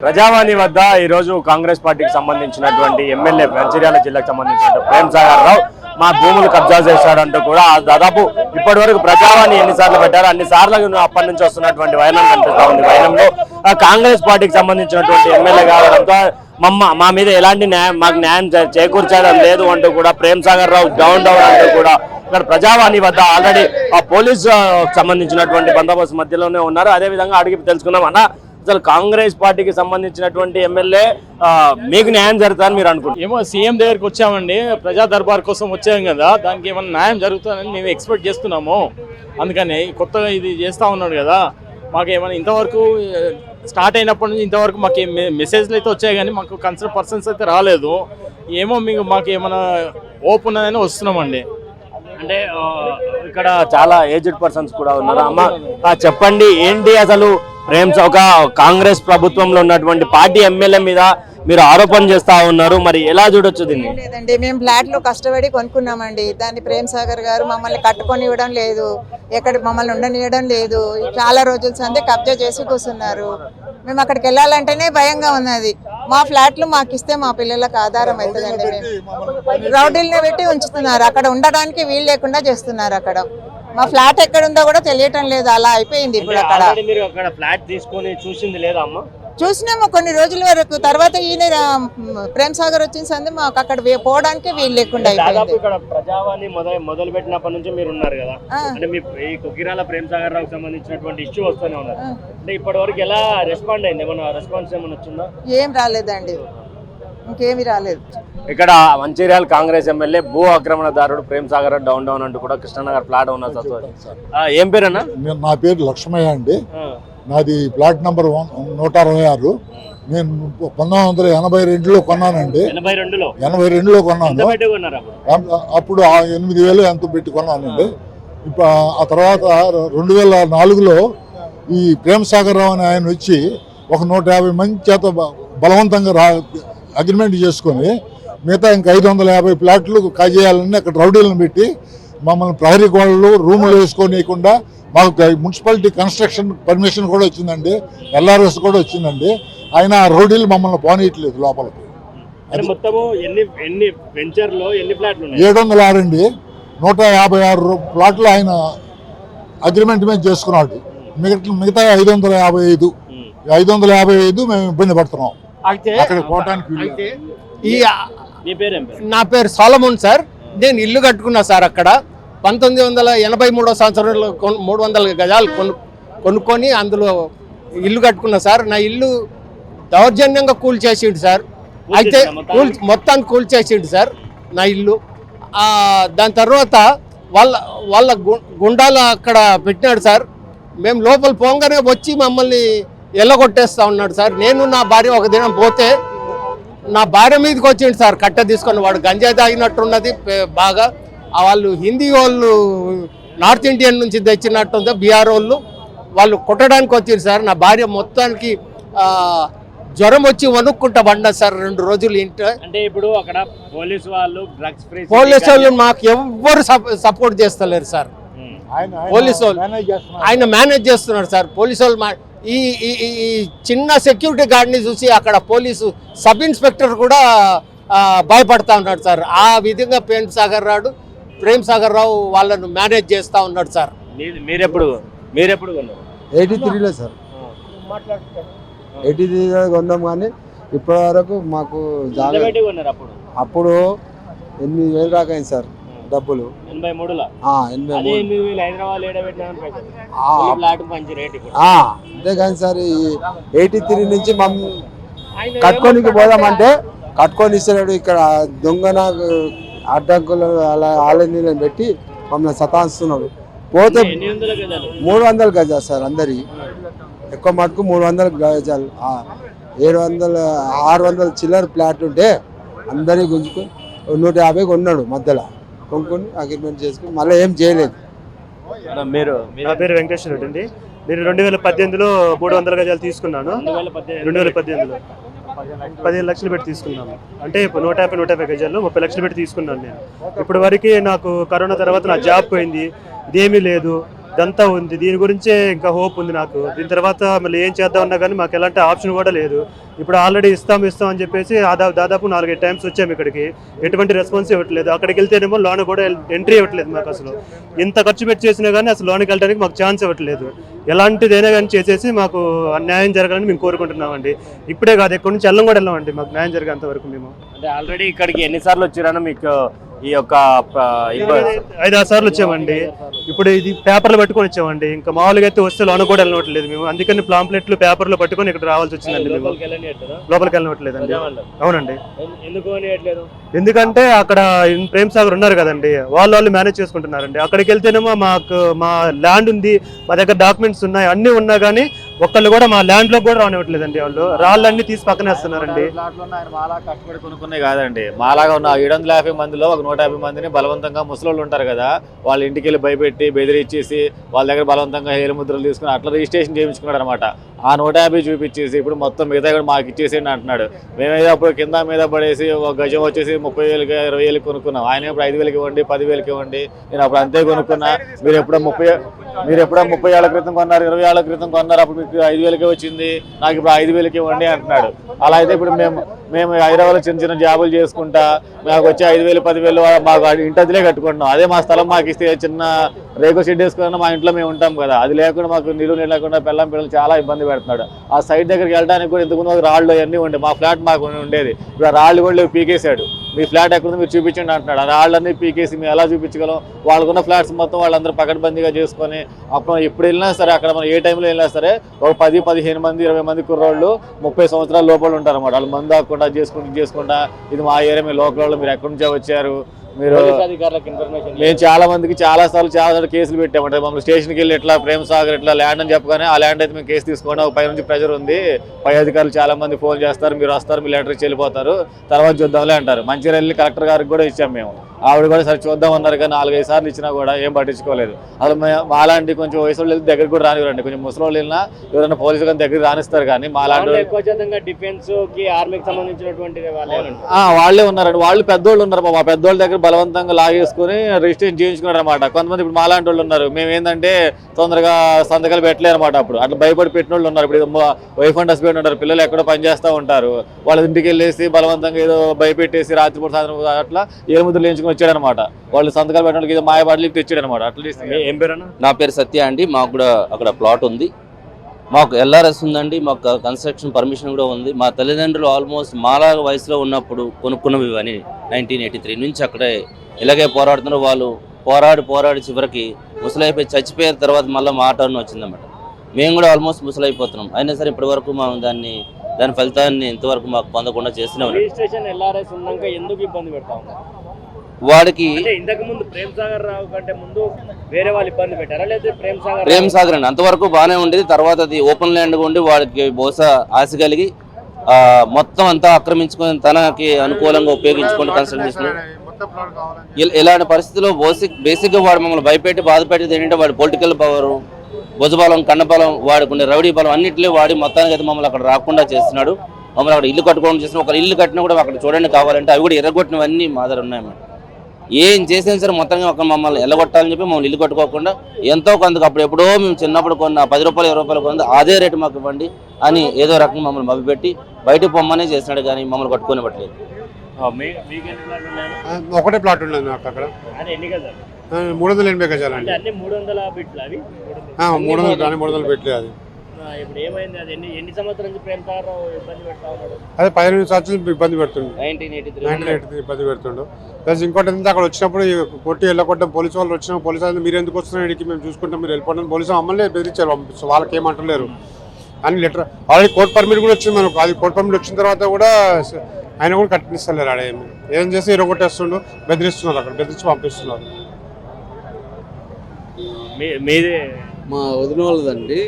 ప్రజావాణి వద్ద ఈరోజు కాంగ్రెస్ పార్టీకి సంబంధించినటువంటి ఎమ్మెల్యే మంచిర్యాల జిల్లాకు సంబంధించిన ప్రేమ్ సాగర్ రావు మా భూములు కబ్జా చేశాడంటూ కూడా దాదాపు ఇప్పటి వరకు ప్రజావాణి ఎన్నిసార్లు పెట్టారు. అన్ని సార్లు అప్పటి నుంచి వస్తున్నటువంటి వైనం కనిపిస్తా ఉంది. వైనంలో కాంగ్రెస్ పార్టీకి సంబంధించినటువంటి ఎమ్మెల్యే కావడంతో మమ్మ మా మీద ఎలాంటి న్యాయం మాకు న్యాయం చేకూర్చడం లేదు అంటూ కూడా ప్రేమ్ సాగర్ రావు డౌన్ డౌన్ అంటూ కూడా ఇక్కడ ప్రజావాణి వద్ద ఆల్రెడీ ఆ పోలీస్ సంబంధించినటువంటి బందోబస్తు మధ్యలోనే ఉన్నారు. అదే విధంగా అడిగి తెలుసుకుందాం అన్న అసలు కాంగ్రెస్ పార్టీకి సంబంధించినటువంటి ఎమ్మెల్యే మీకు న్యాయం జరుగుతుందని మీరు అనుకుంటారు ఏమో సీఎం దగ్గరికి వచ్చామండి. ప్రజా దర్బార్ కోసం వచ్చాం కదా. దానికి ఏమైనా న్యాయం జరుగుతుందని మేము ఎక్స్పెక్ట్ చేస్తున్నాము. అందుకని కొత్తగా ఇది చేస్తూ ఉన్నాడు కదా. మాకు ఏమైనా ఇంతవరకు స్టార్ట్ అయినప్పటి నుంచి ఇంతవరకు మాకు మెసేజ్లు అయితే వచ్చాయి కానీ మాకు కన్సర్న్ పర్సన్స్ అయితే రాలేదు. ఏమో మీకు మాకు ఏమైనా ఓపెన్ ఉన్నదని వస్తున్నామండి. అంటే ఇక్కడ చాలా ఏజ్డ్ పర్సన్స్ కూడా ఉన్నారు. అమ్మ చెప్పండి ఏంటి అసలు ప్రేమ్స్ ఒక కాంగ్రెస్ ప్రభుత్వంలో ఉన్నటువంటి పార్టీ ఎమ్మెల్యే మీద మీరు ఆరోపణ చేస్తా ఉన్నారు. మరి ఎలా చూడొచ్చు దీన్ని? లేదండి మేము ఫ్లాట్లో కష్టపడి కొనుక్కున్నామండి. దాన్ని ప్రేమ్ సాగర్ గారు మమ్మల్ని కట్టుకొని ఇవ్వడం లేదు. ఎక్కడ మమ్మల్ని ఉండనివ్వడం లేదు. చాలా రోజుల సందే కబ్జా చేసి కూర్చున్నారు. మేము అక్కడికి వెళ్ళాలంటేనే భయంగా ఉన్నది. మా ఫ్లాట్లు మాకు ఇస్తే మా పిల్లలకు ఆధారం అవుతుందండి మేము. రౌడీల్ని పెట్టి ఉంచుతున్నారు. అక్కడ ఉండడానికి వీలు లేకుండా చేస్తున్నారు అక్కడ. మా ఫ్లాట్ ఎక్కడ ఉందో కూడా తెలియటం లేదు. అలా అయిపోయింది ఇప్పుడు అక్కడ ఫ్లాట్ తీసుకొని చూసింది లేదా అమ్మ? చూసినాము కొన్ని రోజుల వరకు. తర్వాత ఈయన ప్రేమ్ సాగర్ వచ్చిన సంది మాకు అక్కడ వే- పోవడానికి వీలు లేకుండా దాదాపు ఇక్కడ ప్రజావాణి మొదలు మొదలు పెట్టినప్పటి నుంచి మీరు ఉన్నారు కదా. అంటే మీ ఈ కుకిరాల ప్రేమ్ సాగర్ రావుకి సంబంధించినటువంటి ఇష్యూ వస్తూనే ఉన్నారు అంటే ఇప్పటి వరకు ఎలా రెస్పాండ్ అయింది? ఏమన్నా రెస్పాన్స్ ఏమైనా వచ్చిందా? ఏం రాలేదండి. ఇంకేమి రాలేదు. ఇక్కడ మంచిర్యాల కాంగ్రెస్ ఎమ్మెల్యే భూ ఆక్రమణదారుడు ప్రేమ్ సాగర్ డౌన్ డౌన్ అంటూ కూడా కృష్ణనగర్ ఫ్లాట్ ఉన్న ఆ, ఏం పేరన్నా? నేను నా పేరు లక్ష్మయ్య అండి. నాది ప్లాట్ నెంబర్ వన్ నూట అరవై ఆరు. నేను పంతొమ్మిది వందల ఎనభై రెండులో కొన్నానండి. ఎనభై రెండులో? కొన్నాను. అప్పుడు? ఎనిమిది వేలు ఎంత పెట్టి కొన్నానండి. ఇప్పుడు ఆ తర్వాత రెండు వేల నాలుగులో ఈ ప్రేమ్ సాగర్ రావు అని ఆయన వచ్చి ఒక నూట యాభై మంది చేత బలవంతంగా రా అగ్రిమెంట్ చేసుకొని మిగతా ఇంకా ఐదు వందల యాభై ప్లాట్లు కాజేయాలని అక్కడ రౌడీలను పెట్టి మమ్మల్ని ప్రహరీ గోడలు రూములు వేసుకోనీయకుండా మాకు మున్సిపాలిటీ కన్స్ట్రక్షన్ పర్మిషన్ కూడా వచ్చిందండి. ఎల్ఆర్ఎస్ కూడా వచ్చిందండి. ఆయన ఆ రౌడీలు మమ్మల్ని పోనీయట్లేదు లోపలికి. అంటే మొత్తము ఎన్ని ఎన్ని వెంచర్లో ఎన్ని ఫ్లాట్లు ఉన్నాయి? ఏడు వందల ఆరు అండి నూట యాభై ఆరు ప్లాట్లు ఆయన అగ్రిమెంట్ మీద చేసుకున్నాడు. మిగతా మిగతా ఐదు వందల యాభై ఐదు. ఐదు వందల యాభై ఐదు మేము ఇబ్బంది పడుతున్నాం. అయితే అక్కడ పోవటానికి వీలు లేదు. అయితే ఈ మీ పేరేం పేరు? నా పేరు సోలమోన్ సార్. నేను ఇల్లు కట్టుకున్నా సార్ అక్కడ. పంతొమ్మిది వందల ఎనభై మూడో సంవత్సరంలో మూడు వందల గజాలు కొను కొనుక్కొని అందులో ఇల్లు కట్టుకున్నా సార్. నా ఇల్లు దౌర్జన్యంగా కూల్ చేసిండు సార్. అయితే? కూల్ మొత్తాన్ని కూల్ చేసిండు సార్ నా ఇల్లు. దాని తర్వాత వాళ్ళ వాళ్ళ గు- గుండాలు అక్కడ పెట్టినాడు సార్. మేము లోపల పోగానే వచ్చి మమ్మల్ని ఎల్లగొట్టేస్తా ఉన్నాడు సార్. నేను నా భార్య ఒక దినం పోతే నా భార్య మీదకి వచ్చిండు సార్ కట్ట తీసుకొని వాడు గంజాయి తాగినట్టున్నది బాగా. ఆ వాళ్ళు హిందీ వాళ్ళు నార్త్ ఇండియన్ నుంచి తెచ్చినట్టుంది బీహార్ వాళ్ళు. వాళ్ళు కొట్టడానికి వచ్చింది సార్ నా భార్య మొత్తానికి ఆ, జ్వరం వచ్చి వణుక్కుంటా పడ్డా సార్ రెండు రోజులు ఇంట. అంటే ఇప్పుడు అక్కడ పోలీస్ వాళ్ళు డ్రగ్స్ ఫ్రీ పోలీసు వాళ్ళు మాకు ఎవ్వరు సపోర్ట్ చేస్తలేరు సార్. పోలీసు వాళ్ళు. మేనేజ్ చేస్తున్నారు. ఆయన మేనేజ్ చేస్తున్నాడు సార్. పోలీసు వాళ్ళు మా- ఈ ఈ చిన్న సెక్యూరిటీ గార్డ్ని చూసి అక్కడ పోలీసు సబ్ ఇన్స్పెక్టర్ కూడా భయపడతా ఉన్నాడు సార్. ఆ విధంగా ప్రేమ్ సాగర్ రాడు ప్రేమ్ సాగర్ రావు వాళ్ళను మేనేజ్ చేస్తా ఉన్నాడు సార్. మీరెప్పుడు మీరెప్పుడు ఎయిటీ త్రీలో సార్. ఎయిటీ త్రీలో కొన్నాం కానీ ఇప్పటి వరకు మాకు అప్పుడు? అప్పుడు ఎనిమిది వేలు దాకా అయింది సార్. డబ్బులు. ఎనభై మూడులో? అంతేగాని సార్ ఎయిటీ త్రీ నుంచి మమ్మల్ని కట్టుకోనికి పోదామంటే కట్టుకొని ఇస్తున్నాడు ఇక్కడ దొంగన అడ్డంకులు అలా ఆలనీలను పెట్టి మమ్మల్ని సతాయిస్తున్నాడు. పోతే మూడు వందలు గజాలు సార్ అందరి. ఎక్కువ మటుకు మూడు వందల గజాలు. ఏడు వందల ఆరు వందల చిల్లర ప్లాట్ ఉంటే అందరినీ గుంజుకొని నూట యాభై కొన్నాడు మధ్యలో. కొనుక్కొని అగ్రిమెంట్ చేసుకుని మళ్ళీ ఏం చేయలేదు. మీరు నా పేరు వెంకటేశ్వర రెడ్డి అండి. నేను రెండు వేల పద్దెనిమిదిలో మూడు వందల గజాలు తీసుకున్నాను. రెండు వేల పద్దెనిమిదిలో. పదిహేను లక్షలు పెట్టి తీసుకున్నాను. అంటే ఇప్పుడు నూట యాభై నూట యాభై గజాలు ముప్పై లక్షలు పెట్టి తీసుకున్నాను నేను. ఇప్పుడు వరకు నాకు కరోనా తర్వాత నా జాబ్ పోయింది. ఇదేమీ లేదు. ఇదంతా ఉంది. దీని గురించే ఇంకా హోప్ ఉంది నాకు. దీని తర్వాత మళ్ళీ ఏం చేద్దాం అన్నా కానీ మాకు ఎలాంటి ఆప్షన్ కూడా లేదు. ఇప్పుడు ఆల్రెడీ ఇస్తాం ఇస్తాం అని చెప్పేసి దాదాపు దాదాపు నాలుగైదు టైమ్స్ వచ్చాము ఇక్కడికి. ఎటువంటి రెస్పాన్స్ ఇవ్వట్లేదు. అక్కడికి వెళ్తేనేమో లోన్ కూడా ఎంట్రీ ఇవ్వట్లేదు మాకు అసలు. ఇంత ఖర్చు పెట్టి చేసినా కానీ అసలు లోన్కి వెళ్ళడానికి మాకు ఛాన్స్ ఇవ్వట్లేదు. ఎలాంటిదైనా కానీ చేసేసి మాకు న్యాయం జరగాలని మేము కోరుకుంటున్నామండి. ఇప్పుడే కాదు ఎక్కడి నుంచి వెళ్ళం కూడా వెళ్ళామండి. మాకు న్యాయం జరిగేంత వరకు మేము. అంటే ఆల్రెడీ ఇక్కడికి ఎన్నిసార్లు వచ్చారని మీకు ఈ యొక్క ప- ఇబ్బంది ఐదు ఆరు సార్లు వచ్చామండి. ఇప్పుడు ఇది పేపర్లు పట్టుకొని వచ్చామండి. ఇంకా మామూలుగా అయితే వస్తే లోన కూడా వెళ్ళనట్లేదు మేము. అందుకని ప్లాంప్లెట్లు పేపర్లు పట్టుకొని ఇక్కడ రావాల్సి వచ్చిందండి మేము. లోపలికి వెళ్ళనట్లేదండి. అవునండి. ఎందుకంటే అక్కడ ప్రేమ్ సాగర్ ఉన్నారు కదండి. వాళ్ళు వాళ్ళు మేనేజ్ చేసుకుంటున్నారండి. అక్కడికి వెళ్తేనేమో మాకు మా ల్యాండ్ ఉంది మా దగ్గర డాక్యుమెంట్స్ ఉన్నాయి అన్ని ఉన్నా కానీ ఒక్కళ్ళు కూడా మా ల్యాండ్లో కూడా రానివ్వట్లేదండి వాళ్ళు. రాళ్ళన్నీ తీసి పక్కనేస్తున్నారండి ప్లాట్లు ఉన్న ఆయన మాలా కష్టపడి కొనుక్కునే కాదండి. మాలాగా ఉన్న ఏడు వందల యాభై మందిలో ఒక నూట యాభై మందిని బలవంతంగా ముసలోళ్ళు ఉంటారు కదా వాళ్ళ ఇంటికి వెళ్ళి భయపెట్టి బెదిరించేసి వాళ్ళ దగ్గర బలవంతంగా ఏలు ముద్రలు తీసుకుని అట్లా రిజిస్ట్రేషన్ చేయించుకున్నాడు అనమాట ఆ నూట యాభై చూపించేసి ఇప్పుడు మొత్తం మిగతా కూడా మాకు ఇచ్చేసేయండి అంటున్నాడు. మేమైతే అప్పుడు కింద మీద పడేసి ఒక గజం వచ్చేసి ముప్పై వేలకి ఇరవై వేలు కొనుక్కున్నాం. ఆయన ఇప్పుడు ఐదు వేలకి ఇవ్వండి పదివేలకి ఇవ్వండి. నేను అప్పుడు అంతే కొనుక్కున్నా. మీరు ఎప్పుడో ముప్పై మీరు ఎప్పుడో ముప్పై ఏళ్ళ క్రితం కొన్నారు ఇరవై ఏళ్ళ క్రితం కొన్నారు అప్పుడు మీకు ఐదు వేలకి వచ్చింది. నాకు ఇప్పుడు ఐదు వేలకి ఇవ్వండి అంటున్నాడు. అలా అయితే ఇప్పుడు మేము మేము హైదరాబాద్లో చిన్న చిన్న జాబులు చేసుకుంటా మాకు వచ్చి ఐదు వేలు పదివేలు మాకు ఇంటదిలే కట్టుకుంటున్నాం. అదే మా స్థలం మాకు ఇస్తే చిన్న రేకు షెడ్ వేసుకున్నా మా ఇంట్లో మేము ఉంటాం కదా. అది లేకుండా మాకు నీళ్ళు నీళ్ళు లేకుండా పిల్లం పిల్లలు చాలా ఇబ్బంది పెడుతున్నాడు. ఆ సైడ్ దగ్గరికి వెళ్ళడానికి కూడా ఇంతకుముందు రాళ్ళు అవన్నీ ఉండే. మా ఫ్లాట్ మాకు ఉండేది. ఇప్పుడు రాళ్ళు కూడా లేవు, పీకేశాడు. మీ ఫ్లాట్ ఎక్కడుందో మీరు చూపించండి అంటున్నాడు. ఆ రాళ్ళన్నీ పీకేసి మేము ఎలా చూపించగలం? వాళ్ళకున్న ఫ్లాట్స్ మొత్తం వాళ్ళందరూ పకడ్బందీగా చేసుకొని అప్పుడు ఎప్పుడు వెళ్ళినా సరే అక్కడ మనం ఏ టైంలో వెళ్ళినా సరే ఒక పది పదిహేను మంది ఇరవై మంది కుర్రోళ్ళు ముప్పై సంవత్సరాల లోపల ఉంటారు అన్నమాట వాళ్ళు మందు ఆకుండా చేసుకుంటూ చేసుకుంటా ఇది మా ఏరియా మీ లోకల్ వాళ్ళు మీరు ఎక్కడి నుంచో వచ్చారు మీరు మేము చాలా మందికి చాలా సార్లు చాలా సార్లు కేసులు పెట్టామంటే మమ్మల్ని స్టేషన్కి వెళ్ళి ఇట్లా ప్రేమ సాగర్ ఇట్లా ల్యాండ్ అని చెప్పగానే ఆ ల్యాండ్ అయితే మేము కేసు తీసుకోండి ఒక పై నుంచి ప్రెజర్ ఉంది. పై అధికారులు చాలా మంది ఫోన్ చేస్తారు మీరు వస్తారు మీ లెటర్ ఇచ్చి వెళ్ళిపోతారు తర్వాత చూద్దాంలే అంటారు. మంచిర్యాల కలెక్టర్ గారికి కూడా ఇచ్చాం మేము. ఆవిడ కూడా సరే చూద్దాం అన్నారు కానీ నాలుగైదు సార్లు ఇచ్చినా కూడా ఏం పట్టించుకోలేదు. అసలు మాలాంటి కొంచెం వయసు వాళ్ళు దగ్గరికి కూడా రానివ్వరండి. కొంచెం ముసలి వాళ్ళు వెళ్ళినా ఎవరైనా పోలీసు కానీ దగ్గరికి రానిస్తారు కానీ మాలాంటి వాళ్ళు- ఎక్కువ శాతంగా డిఫెన్స్కి ఆర్మీకి సంబంధించినటువంటి వాళ్ళే ఉన్నారండి. వాళ్ళు పెద్దోళ్ళు ఉన్నారు మా పెద్దోళ్ళ దగ్గర బలవంతంగా లాగేసుకుని రిజిస్ట్రేషన్ చేయించుకున్నారు అనమాట కొంతమంది ఇప్పుడు మాలాంటి వాళ్ళు ఉన్నారు. మేము ఏంటంటే తొందరగా సంతకాలు పెట్టలేరు అనమాట అప్పుడు. అట్లా భయపడి పెట్టిన వాళ్ళు ఉన్నారు. ఇప్పుడు వైఫ్ అండ్ హస్బెండ్ ఉంటారు. పిల్లలు ఎక్కడో పని చేస్తూ ఉంటారు. వాళ్ళ ఇంటికి వెళ్ళేసి బలవంతంగా ఏదో భయపెట్టేసి రాత్రిపూట సాయంత్రం అట్లా ఏ వేయించుకుని వచ్చాడనమాట. వాళ్ళు సంతకాలు పెట్టిన వాళ్ళకి ఏదో మాయబాటలు తెచ్చాడు అనమాట అట్లా ఏం పేరు నా పేరు సత్య అండి. మాకు కూడా అక్కడ ప్లాట్ ఉంది. మాకు ఎల్ఆర్ఎస్ ఉందండి. మాకు కన్స్ట్రక్షన్ పర్మిషన్ కూడా ఉంది. మా తల్లిదండ్రులు ఆల్మోస్ట్ మాలా వయసులో ఉన్నప్పుడు కొనుక్కున్నవి ఇవన్నీ. నైన్టీన్ ఎయిటీ త్రీ నుంచి అక్కడే ఇలాగే పోరాడుతున్నారు. వాళ్ళు పోరాడి పోరాడి చివరికి ముసలైపోయి చచ్చిపోయిన తర్వాత మళ్ళీ మా టర్న్ వచ్చిందన్నమాట. మేము కూడా ఆల్మోస్ట్ ముసలైపోతున్నాం. అయినా సరే ఇప్పటి వరకు మేము దాన్ని దాని ఫలితాన్ని ఇంతవరకు మాకు పొందకుండా చేస్తూనే ఉన్నాం. రిజిస్ట్రేషన్ ఎల్ఆర్ఎస్ ఉన్నాక ఎందుకు ఇబ్బంది పెడతా ఉన్నారు? వాడికి అంటే ఇంతకు ముందు ప్రేమ్ సాగర్ అండి. అంతవరకు బాగానే ఉండేది. తర్వాత అది ఓపెన్ ల్యాండ్ ఉండి వాడికి బహుశా ఆశ కలిగి ఆ, మొత్తం అంతా ఆక్రమించుకొని తనకి అనుకూలంగా చేసుకుని ఇల- ఇలాంటి పరిస్థితుల్లో బేసిక్ బేసిక్గా వాడు మమ్మల్ని భయపెట్టి బాధ పెట్టేది ఏంటంటే వాడి పొలిటికల్ పవర్ భుజబలం కండబలం వాడికి ఉండే రౌడీ బలం అన్నింటిలో వాడి మొత్తానికి అయితే మమ్మల్ని అక్కడ రాకుండా చేస్తున్నాడు. మమ్మల్ని అక్కడ ఇల్లు కట్టుకోవడం చేసిన ఒక ఇల్లు కట్టినా కూడా అక్కడ చూడండి కావాలంటే అవి కూడా ఎర్రగొట్టినవన్నీ మా దగ్గర ఉన్నాయి మేడం ఏం చేసినా సరే మొత్తంగా ఒక మమ్మల్ని ఎల్లగొట్టాలని చెప్పి మమ్మల్ని ఇల్లు కట్టుకోకుండా ఎంతో కొంత అప్పుడు ఎప్పుడో మేము చిన్నప్పుడు కొన్న పది రూపాయలు ఇరవై రూపాయలు కొంది అదే రేటు మాకు ఇవ్వండి అని ఏదో రకంగా మమ్మల్ని మభ్యపెట్టి బయటకు పొమ్మనే చేసినాడు కానీ మమ్మల్ని కట్టుకొని పట్టలేదు? ఒకటే ప్లాట్ ఉండదు నాకు అక్కడ. మూడు వందల ఎనభై గజాలండి అన్ని మూడు వందల బిట్లు మూడు వందలు కానీ మూడు వందలు అది. ఇప్పుడు ఏమైంది? అది ఎన్ని ఎన్ని సంవత్సరాల నుంచి ప్రేమ్ ఇబ్బంది పెడతా ఉన్నాడు? అదే పదిహేను సంవత్సరాలు ఇబ్బంది పెడుతుంది nineteen eighty three nineteen eighty ఇబ్బంది పెడుతుండు. ప్లస్ ఇంకోటి ఏంటంటే అక్కడ వచ్చినప్పుడు కొట్టి వెళ్ళకొట్టడం పోలీసు వాళ్ళు వచ్చిన పోలీసు వాళ్ళు మీరు ఎందుకు వస్తున్నారు ఇక్కడికి? మేము చూసుకుంటాం మీరు వెళ్ళిపోవడం పోలీసు మమ్మల్ని బెదిరించారు. పంపిస్తారు వాళ్ళకి ఏమంటలేరు అని లెటర్ ఆల్రెడీ కోర్ట్ పర్మిట్ కూడా వచ్చింది మనకు. అది కోర్ట్ పర్మిట్ వచ్చిన తర్వాత కూడా ఆయన కూడా కట్టిస్తలేరు ఆడ ఏమి. ఏం చేసి ఇరగొట్టేస్తుండు బెదిరిస్తున్నారు అక్కడ బెదిరించి పంపిస్తున్నారు. మీ- మీది మా వదిన వాళ్ళదండి.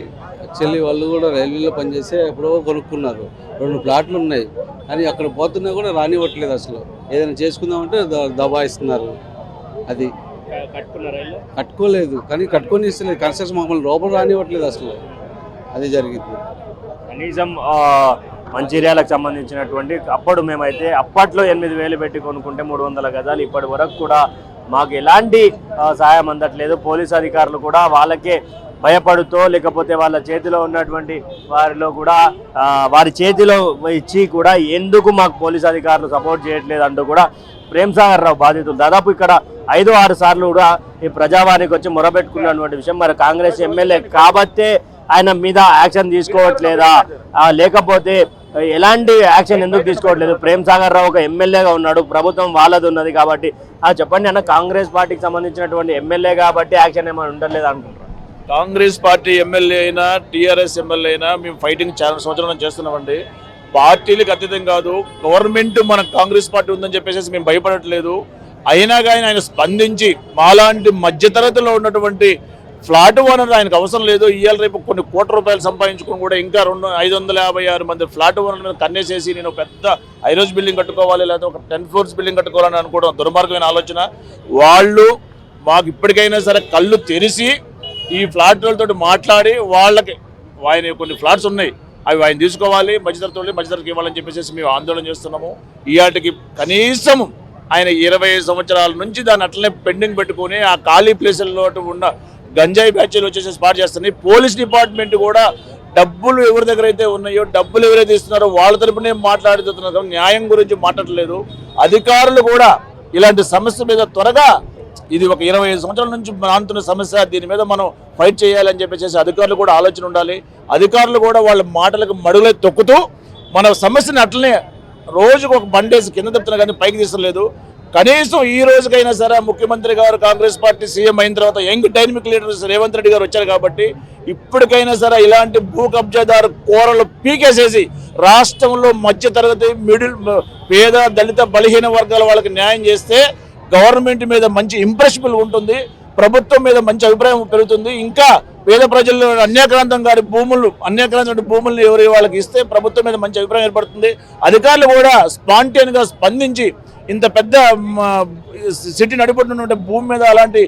యాక్చువల్లీ వాళ్ళు కూడా రైల్వేలో పనిచేస్తే ఎప్పుడో కొనుక్కున్నారు. రెండు ప్లాట్లు ఉన్నాయి. కానీ అక్కడ పోతున్నా కూడా రానివ్వట్లేదు అసలు. ఏదైనా చేసుకుందామంటే దబాయిస్తున్నారు. అది. కట్టుకోలేదు. కానీ కట్టుకొని ఇస్తలేదు. కన్స్ట్రక్షన్ మమ్మల్ని లోపల రానివ్వట్లేదు అసలు. అది జరిగింది. కనీసం మంచిర్యాలకు సంబంధించినటువంటి అప్పుడు మేమైతే అప్పట్లో ఎనిమిది వేలు పెట్టి కొనుక్కుంటే మూడు వందల గజాలు. ఇప్పటి వరకు కూడా మాకు ఎలాంటి సహాయం అందట్లేదు. పోలీస్ అధికారులు కూడా వాళ్ళకే భయపడుతూ లేకపోతే వాళ్ళ చేతిలో ఉన్నటువంటి వారిలో కూడా వారి చేతిలో ఇచ్చి కూడా ఎందుకు మాకు పోలీస్ అధికారులు సపోర్ట్ చేయట్లేదు అంటూ కూడా ప్రేమ్ సాగర్ రావు బాధితులు. దాదాపు ఇక్కడ ఐదు ఆరు సార్లు కూడా ఈ ప్రజావానికి వచ్చి మొరబెట్టుకున్నటువంటి విషయం. మరి కాంగ్రెస్ ఎమ్మెల్యే కాబట్టే ఆయన మీద యాక్షన్ తీసుకోవట్లేదా? లేకపోతే ఎలాంటి యాక్షన్ ఎందుకు తీసుకోవట్లేదు? ప్రేమ్ సాగర్ రావు ఒక ఎమ్మెల్యేగా ఉన్నాడు ప్రభుత్వం వాళ్ళది ఉన్నది కాబట్టి. ఆ చెప్పండి అన్న కాంగ్రెస్ పార్టీకి సంబంధించినటువంటి ఎమ్మెల్యే కాబట్టి యాక్షన్ ఏమైనా ఉండలేదు అనుకుంటున్నాను కాంగ్రెస్ పార్టీ ఎమ్మెల్యే అయినా టీఆర్ఎస్ ఎమ్మెల్యే అయినా మేము ఫైటింగ్ చాలా సంవత్సరం చేస్తున్నామండి. పార్టీలకు అతీతం కాదు గవర్నమెంట్ మన కాంగ్రెస్ పార్టీ ఉందని చెప్పేసి మేము భయపడట్లేదు. అయినా కానీ ఆయన స్పందించి మాలాంటి మధ్యతరగతిలో ఉన్నటువంటి ఫ్లాట్ ఓనర్ ఆయనకు అవసరం లేదు. ఇవాళ రేపు కొన్ని కోట్ల రూపాయలు సంపాదించుకుని కూడా ఇంకా రెండు ఐదు వందల యాభై ఆరు మంది ఫ్లాట్ ఓనర్ మీద కన్నేసేసి నేను పెద్ద ఐరోజ్ బిల్డింగ్ కట్టుకోవాలి లేదా ఒక టెన్ ఫ్లోర్స్ బిల్డింగ్ కట్టుకోవాలని అనుకోవడం దుర్మార్గమైన ఆలోచన. వాళ్ళు మాకు ఇప్పటికైనా సరే కళ్ళు తెరిచి ఈ ఫ్లాట్లతో మాట్లాడి వాళ్ళకి ఆయన కొన్ని ఫ్లాట్స్ ఉన్నాయి. అవి ఆయన తీసుకోవాలి మధ్యతరతో మధ్యతరగతికి ఇవ్వాలని చెప్పేసి మేము ఆందోళన చేస్తున్నాము. ఈ ఆటకి కనీసం ఆయన ఇరవై సంవత్సరాల నుంచి దాన్ని అట్లనే పెండింగ్ పెట్టుకుని ఆ ఖాళీ ప్లేసుల్లో ఉన్న గంజాయి బ్యాచ్లు వచ్చేసి స్పాట్ చేస్తున్నాయి. పోలీస్ డిపార్ట్మెంట్ కూడా డబ్బులు ఎవరి దగ్గర అయితే ఉన్నాయో డబ్బులు ఎవరైతే ఇస్తున్నారో వాళ్ళ తరపునే మాట్లాడుతున్నారు. న్యాయం గురించి మాట్లాడలేదు. అధికారులు కూడా ఇలాంటి సమస్య మీద త్వరగా ఇది ఒక ఇరవై ఐదు సంవత్సరాల నుంచి రానుతున్న సమస్య. దీని మీద మనం ఫైట్ చేయాలని చెప్పేసి అధికారులు కూడా ఆలోచన ఉండాలి. అధికారులు కూడా వాళ్ళ మాటలకు మడుగులే తొక్కుతూ మన సమస్యని అట్లనే రోజుకు ఒక బండేసి కింద తప్పుతున్నా కానీ పైకి తీసలేదు. కనీసం ఈ రోజుకైనా సరే ముఖ్యమంత్రి గారు కాంగ్రెస్ పార్టీ సీఎం అయిన తర్వాత young dynamic leader Revanth Reddy garu వచ్చారు కాబట్టి ఇప్పటికైనా సరే ఇలాంటి భూ కబ్జాదారు కూరలు పీకేసేసి రాష్ట్రంలో మధ్య తరగతి మిడిల్ పేద దళిత బలహీన వర్గాల వాళ్ళకి న్యాయం చేస్తే గవర్నమెంట్ మీద మంచి ఇంప్రెసిబుల్ ఉంటుంది ప్రభుత్వం మీద మంచి అభిప్రాయం పెరుగుతుంది. ఇంకా పేద ప్రజల్లో అన్యాక్రాంతం గారి భూములు అన్యాక్రాంతం భూములను ఎవరి వాళ్ళకి ఇస్తే ప్రభుత్వం మీద మంచి అభిప్రాయం ఏర్పడుతుంది. అధికారులు కూడా స్పాంటేన్ స్పందించి ఇంత పెద్ద సిటీ నడిపడుతున్న భూమి మీద అలాంటి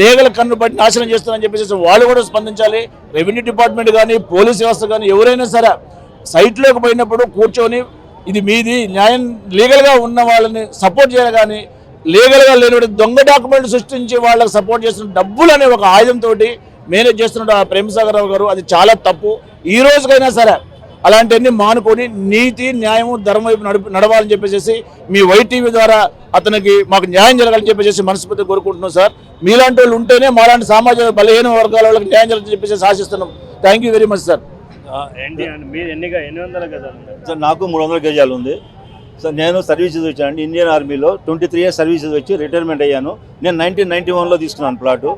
డేగల కన్ను బట్టి నాశనం చేస్తారని చెప్పేసి వాళ్ళు కూడా స్పందించాలి. రెవెన్యూ డిపార్ట్మెంట్ కానీ పోలీస్ వ్యవస్థ కానీ ఎవరైనా సరే సైట్లోకి పోయినప్పుడు కూర్చొని ఇది మీది న్యాయం లీగల్గా ఉన్న వాళ్ళని సపోర్ట్ చేయాలి కానీ లీగల్గా లేని దొంగ డాక్యుమెంట్ సృష్టించి వాళ్ళకి సపోర్ట్ చేస్తున్న డబ్బులు అనే ఒక ఆయుధంతో మేనేజ్ చేస్తున్న ఆ ప్రేమసాగర్ రావు గారు. అది చాలా తప్పు. ఈ రోజుకైనా సరే అలాంటివన్నీ మానుకొని నీతి న్యాయము ధర్మం వైపు నడుపు నడవాలని చెప్పేసి మీ వైటీవీ ద్వారా అతనికి మాకు న్యాయం జరగాలని చెప్పేసి మనస్ఫూర్తి కోరుకుంటున్నాం సార్. మీలాంటి వాళ్ళు ఉంటేనే మాలాంటి సామాజిక బలహీన వర్గాల వాళ్ళకి న్యాయం జరగాలని చెప్పేసి ఆశిస్తున్నాం. Thank you very much sir ఏంటి మీరు ఎన్ని ఎన్ని వందల గజాలు సార్ నాకు మూడు వందల గజాలు ఉంది. నేను సర్వీసెస్ వచ్చాను ఇండియన్ ఆర్మీలో ట్వంటీ త్రీ ఇయర్స్ సర్వీసెస్ వచ్చి రిటైర్మెంట్ అయ్యాను. నేను నైన్టీన్ నైన్టీ వన్లో తీసుకున్నాను ప్లాటు.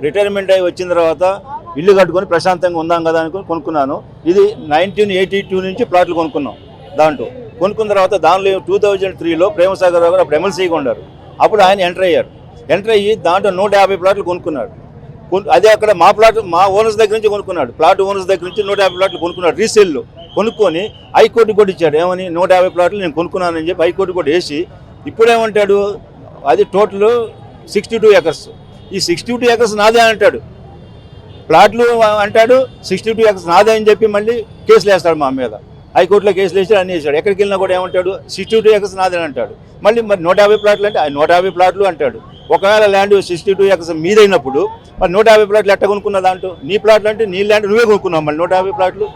రిటైర్మెంట్ అయ్యి వచ్చిన తర్వాత ఇల్లు కట్టుకొని ప్రశాంతంగా ఉందాం కదా అనుకుని కొనుక్కున్నాను. ఇది నైన్టీన్ ఎయిటీ టూ నుంచి ప్లాట్లు కొనుక్కున్నాం దాంట్లో. కొనుక్కున్న తర్వాత దానిలో టూ థౌజండ్ త్రీలో ప్రేమసాగర్ రావు గారు అప్పుడు ఎమ్మెల్సీగా ఉన్నారు అప్పుడు ఆయన ఎంటర్ అయ్యారు. ఎంటర్ అయ్యి దాంట్లో నూట యాభై ప్లాట్లు కొనుక్కున్నాడు. కొను- అదే అక్కడ మా ప్లాట్ మా ఓనర్స్ దగ్గర నుంచి కొనుక్కున్నాడు. ప్లాట్ ఓనర్స్ దగ్గర నుంచి నూట యాభై ప్లాట్లు కొనుక్కున్నాడు. రీసేల్లో. కొనుక్కొని హైకోర్టు కూడా ఇచ్చాడు. ఏమని? నూట యాభై ప్లాట్లు నేను కొనుక్కున్నానని చెప్పి హైకోర్టు కూడా వేసి ఇప్పుడేమంటాడు? అది టోటల్ సిక్స్టీ టూ ఎకర్స్. ఈ సిక్స్టీ టూ ఎకర్స్ నాదే అంటాడు. ప్లాట్లు అంటాడు సిక్స్టీ టూ ఎకర్స్ నాదే అని చెప్పి మళ్ళీ కేసులు వేస్తాడు మా మీద. హైకోర్టులో కేసులు వేసి అన్ని వేసాడు ఎక్కడికి వెళ్ళినా కూడా ఏమంటాడు? సిక్స్టీ టూ ఎకర్స్ నాదే అంటాడు. మళ్ళీ మరి నూట యాభై ప్లాట్లు అంటే నూట యాభై ప్లాట్లు అంటాడు. ఒకవేళ ల్యాండ్ సిక్స్టీ టూ ఎకర్స్ మీదైనప్పుడు మరి నూట యాభై ప్లాట్లు ఎట్ట కొనుక్కున్న దాంట్లో? నీ ప్లాట్లు అంటే నీ ల్యాండ్ నువ్వే కొనుక్కున్నావు మళ్ళీ నూట యాభై ప్లాట్లు?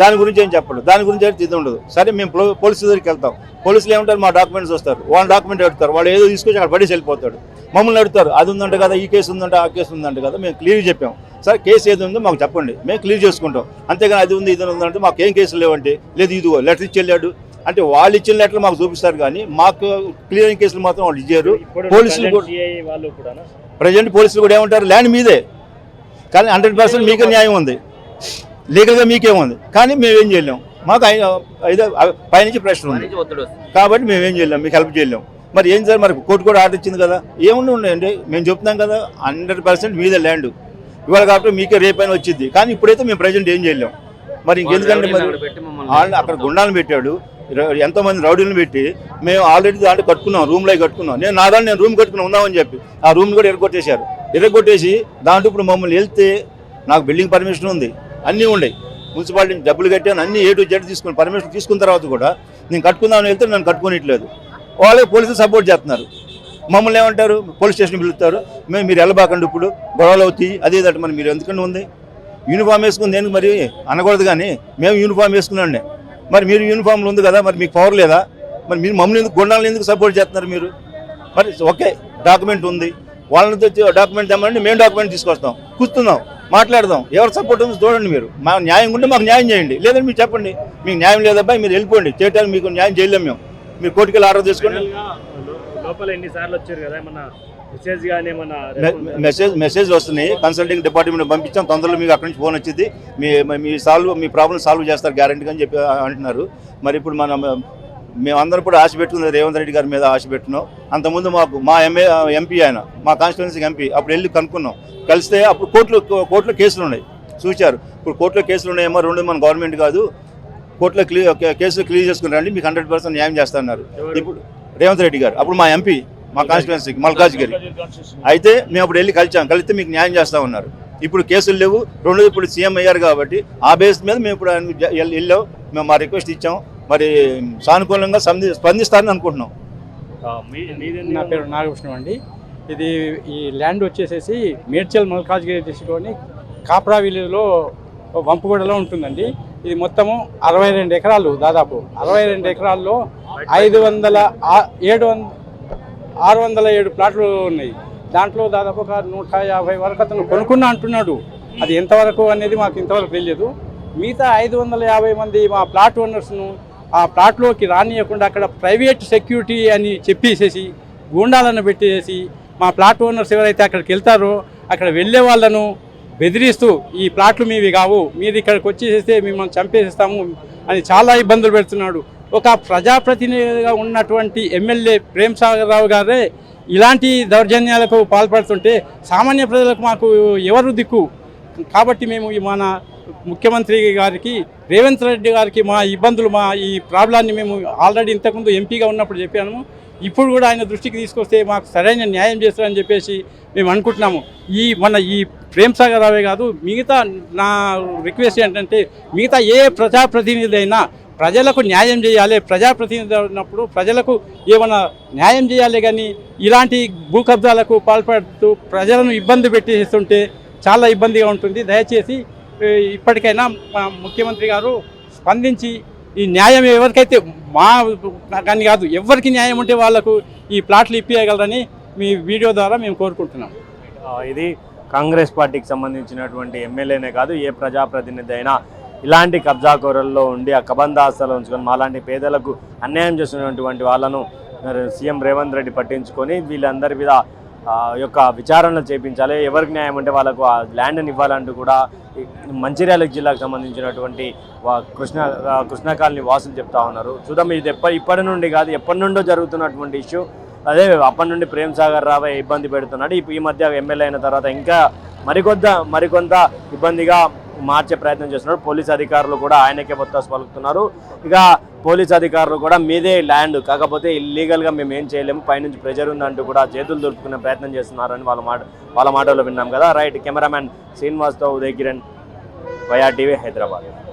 దాని గురించి ఏం చెప్పడు. దాని గురించి అయితే ఇది ఉండదు. సరే మేము పోలీసు దగ్గరికి వెళ్తాం. పోలీసులు ఏమంటారు మా డాక్యుమెంట్స్ వస్తారు. వాళ్ళ డాక్యుమెంట్ అడుగుతారు వాళ్ళు ఏదో తీసుకొచ్చి అక్కడ పడేసి వెళ్ళిపోతాడు. మమ్మల్ని అడుగుతారు అది ఉందంట కదా ఈ కేసు ఉందంట ఆ కేసు ఉందంట కదా మేము క్లియర్ చెప్పాం. సార్ కేసు ఏది ఉందో మాకు చెప్పండి. మేము క్లియర్ చేసుకుంటాం. అంతేగాని అది ఉంది ఇది ఉందంటే మాకు ఏం కేసులు లేవంటే లేదు ఇదిగో లెటర్ ఇచ్చి వెళ్ళాడు. అంటే వాళ్ళు ఇచ్చిన లెటర్లు మాకు చూపిస్తారు కానీ మాకు క్లియరింగ్ కేసులు మాత్రం వాళ్ళు ఇచ్చారు. పోలీసులు కూడా ప్రజెంట్ పోలీసులు కూడా ఏమంటారు ల్యాండ్ మీదే. కానీ హండ్రెడ్ పర్సెంట్ మీకే న్యాయం ఉంది. లీగల్గా మీకేముంది కానీ మేమేం చేయలేం. మాకు ఐదో పైనుంచి ప్రెషర్ ఉంది. కాబట్టి మేమేం చేయలేం. మీకు హెల్ప్ చేయలేం. మరి ఏం సార్ మరి కోర్టు కూడా ఆర్డర్ ఇచ్చింది కదా. ఏముండి ఉండండి? మేము చెప్తున్నాం కదా హండ్రెడ్ పర్సెంట్ మీదే ల్యాండ్ ఇవాళ కాబట్టి మీకే రేపైనా వచ్చింది కానీ ఇప్పుడైతే మేము ప్రజెంట్ ఏం చేయలేం. మరి ఇంకెందుకంటే మరి అక్కడ గుండాలను పెట్టాడు. ర- ఎంతో మంది రౌడీలను పెట్టి మేము ఆల్రెడీ దాంట్లో కట్టుకున్నాం రూమ్లో కట్టుకున్నాం. నేను నా దాన్ని నేను రూమ్ కట్టుకుని ఉందామని చెప్పి ఆ రూమ్ కూడా ఎరగొట్టేశారు. ఎరగొట్టేసి దాంట్లో ఇప్పుడు మమ్మల్ని వెళ్తే నాకు బిల్డింగ్ పర్మిషన్ ఉంది. అన్నీ ఉన్నాయి మున్సిపాలిటీ డబ్బులు కట్టాను అన్ని ఏ టు జెడ్ తీసుకుని పర్మిషన్ తీసుకున్న తర్వాత కూడా నేను కట్టుకుందామని వెళ్తే నన్ను కట్టుకోనిట్లేదు. వాళ్ళే పోలీసులు సపోర్ట్ చేస్తున్నారు. మమ్మల్ని ఏమంటారు? పోలీస్ స్టేషన్ పిలుస్తారు. మేము మీరు వెళ్ళబాకండి ఇప్పుడు. గొడవలు అవుతాయి. అదే దట్ మరి మీరు ఎందుకంటే ఉంది? యూనిఫామ్ వేసుకుని దేనికి మరి అనకూడదు కానీ మేము యూనిఫామ్ వేసుకున్నాండి. మరి మీరు యూనిఫామ్లు ఉంది కదా మరి మీకు పవర్ లేదా? మరి మీరు మమ్మల్ని ఎందుకు గుండాలను ఎందుకు సపోర్ట్ చేస్తున్నారు మీరు? మరి ఓకే డాక్యుమెంట్ ఉంది. వాళ్ళని తెచ్చి డాక్యుమెంట్ తెమ్మండి మేము డాక్యుమెంట్ తీసుకొస్తాం. కూర్చున్నాం మాట్లాడదాం. ఎవరు సపోర్ట్ ఉందో చూడండి మీరు. మా న్యాయం ఉంటే మాకు న్యాయం చేయండి. లేదంటే మీరు చెప్పండి. మీకు న్యాయం లేదబ్బా మీరు వెళ్ళిపోండి. చేయటానికి మీకు న్యాయం చేయలేం మేము. మీరు కోర్టుకి వెళ్ళి ఆర్డర్ చేసుకోండి లోపల ఎన్నిసార్లు వచ్చారు కదా? ఏమన్నా మెసేజ్ మెసేజ్ వస్తున్నాయి. కన్సల్టింగ్ డిపార్ట్మెంట్ పంపించాం. తొందరలో మీకు అక్కడి నుంచి ఫోన్ వచ్చింది. మీ మీ సాల్వ్ మీ ప్రాబ్లం సాల్వ్ చేస్తారు గ్యారంటీ అని చెప్పి అంటున్నారు. మరి ఇప్పుడు మనం మేమందరం కూడా ఆశ పెట్టుకున్నది రేవంత్ రెడ్డి గారి మీద ఆశ పెట్టుకున్నాం. అంతకుముందు మాకు మా ఎంఏ ఎంపీ ఆయన మా కాన్స్టిట్యున్సీకి ఎంపీ అప్పుడు వెళ్ళి కనుక్కున్నాం. కలిస్తే అప్పుడు కోర్టులో కోర్టులో కేసులు ఉన్నాయి. చూశారు. ఇప్పుడు కోర్టులో కేసులు ఉన్నాయేమో రెండు మన గవర్నమెంట్ కాదు. కోర్టులో క్లియర్ కేసులు క్లియర్ చేసుకుని రండి మీకు హండ్రెడ్ పర్సెంట్ న్యాయం చేస్తున్నారు ఇప్పుడు రేవంత్ రెడ్డి గారు అప్పుడు మా ఎంపీ మా కాన్స్టిట్యున్సీకి మల్కాజ్ గారి. అయితే మేము అప్పుడు వెళ్ళి కలిసాం. కలిస్తే మీకు న్యాయం చేస్తా ఉన్నారు. ఇప్పుడు కేసులు లేవు. రెండు ఇప్పుడు సీఎం అయ్యారు కాబట్టి ఆ బేస్ మీద మేము ఇప్పుడు వెళ్ళాం. మేము మా రిక్వెస్ట్ ఇచ్చాం. మరి సానుకూలంగా సంధి స్పందిస్తారని అనుకుంటున్నాం. నా పేరు నాగభూషణం అండి. ఇది ఈ ల్యాండ్ వచ్చేసేసి మేడ్చల్ మల్కాజ్గిరి డిస్ట్రిక్ట్లోని కాప్రా విలేజ్లో వంపుగూడలో ఉంటుందండి. ఇది మొత్తము అరవై రెండు ఎకరాలు దాదాపు. అరవై రెండు ఎకరాల్లో ఐదు వందల ఏడు వంద ఆరు వందల ఏడు ప్లాట్లు ఉన్నాయి. దాంట్లో దాదాపు ఒక నూట యాభై వరకు అతను కొనుక్కున్నా అంటున్నాడు. అది ఎంతవరకు అనేది మాకు ఇంతవరకు తెలియదు. మిగతా ఐదు వందల యాభై మంది మా ప్లాట్ ఓనర్స్ను ఆ ప్లాట్లోకి రానియకుండా అక్కడ ప్రైవేట్ సెక్యూరిటీ అని చెప్పేసేసి గూండాలను పెట్టేసి మా ప్లాట్ ఓనర్స్ ఎవరైతే అక్కడికి వెళ్తారో అక్కడ వెళ్ళే వాళ్ళను బెదిరిస్తూ ఈ ప్లాట్లు మీవి కావు మీరు ఇక్కడికి వచ్చేసేస్తే మిమ్మల్ని చంపేసేస్తాము అని చాలా ఇబ్బందులు పెడుతున్నాడు. ఒక ప్రజాప్రతినిధిగా ఉన్నటువంటి ఎమ్మెల్యే ప్రేమ్ సాగర్ రావు గారే ఇలాంటి దౌర్జన్యాలకు పాల్పడుతుంటే సామాన్య ప్రజలకు మాకు ఎవరు దిక్కు? కాబట్టి మేము మన ముఖ్యమంత్రి గారికి రేవంత్ రెడ్డి గారికి మా ఇబ్బందులు మా ఈ ప్రాబ్లాన్ని మేము ఆల్రెడీ ఇంతకుముందు ఎంపీగా ఉన్నప్పుడు చెప్పాము. ఇప్పుడు కూడా ఆయన దృష్టికి తీసుకొస్తే మాకు సరైన న్యాయం చేస్తారని చెప్పేసి మేము అనుకుంటున్నాము. ఈ మన ఈ ప్రేమ్ సాగర్ రావే కాదు మిగతా నా రిక్వెస్ట్ ఏంటంటే మిగతా ఏ ప్రజాప్రతినిధి అయినా ప్రజలకు న్యాయం చేయాలి. ప్రజాప్రతినిధి ఉన్నప్పుడు ప్రజలకు ఏమైనా న్యాయం చేయాలి కానీ ఇలాంటి భూ కబ్జాలకు పాల్పడుతూ ప్రజలను ఇబ్బంది పెట్టేస్తుంటే చాలా ఇబ్బందిగా ఉంటుంది. దయచేసి ఇప్పటికైనా మా ముఖ్యమంత్రి గారు స్పందించి ఈ న్యాయం ఎవరికైతే మా కానీ కాదు ఎవరికి న్యాయం ఉంటే వాళ్ళకు ఈ ప్లాట్లు ఇప్పించగలరని మీ వీడియో ద్వారా మేము కోరుకుంటున్నాం. ఇది కాంగ్రెస్ పార్టీకి సంబంధించినటువంటి ఎమ్మెల్యేనే కాదు ఏ ప్రజాప్రతినిధి అయినా ఇలాంటి కబ్జాకోరల్లో ఉండి ఆ కబందాస్తాలు ఉంచుకొని మాలాంటి పేదలకు అన్యాయం చేసినటువంటి వాళ్ళను సీఎం రేవంత్ రెడ్డి పట్టించుకొని వీళ్ళందరి మీద యొక్క విచారణలు చేపించాలి. ఎవరికి న్యాయం అంటే వాళ్ళకు ఆ ల్యాండ్ని ఇవ్వాలంటూ కూడా మంచిర్యాల జిల్లాకు సంబంధించినటువంటి కృష్ణ కృష్ణకాలని కృష్ణా కాలనీ వాసులు చెప్తా ఉన్నారు. చూద్దాం ఇది ఎప్ప ఇప్పటి నుండి కాదు ఎప్పటి నుండో జరుగుతున్నటువంటి ఇష్యూ. అదే అప్పటి నుండి ప్రేమ్ సాగర్ రావే ఇబ్బంది పెడుతున్నాడు. ఇప్పుడు ఈ మధ్య ఎమ్మెల్యే అయిన తర్వాత ఇంకా మరికొంత మరికొంత ఇబ్బందిగా మార్చే ప్రయత్నం చేస్తున్నారు. పోలీస్ అధికారులు కూడా ఆయనకే బొత్తాసు పలుకుతున్నారు. ఇక పోలీస్ అధికారులు కూడా మీదే ల్యాండ్ కాకపోతే ఇల్లీగల్గా మేము ఏం చేయలేము. పైనుంచి ప్రెజర్ ఉందంటూ కూడా చేతులు దొరుకుకునే ప్రయత్నం చేస్తున్నారని వాళ్ళ మాట వాళ్ళ మాటలో విన్నాం కదా. రైట్ కెమెరామ్యాన్ శ్రీనివాస్తో ఉదయ్ కిరణ్ వయా టీవీ హైదరాబాద్.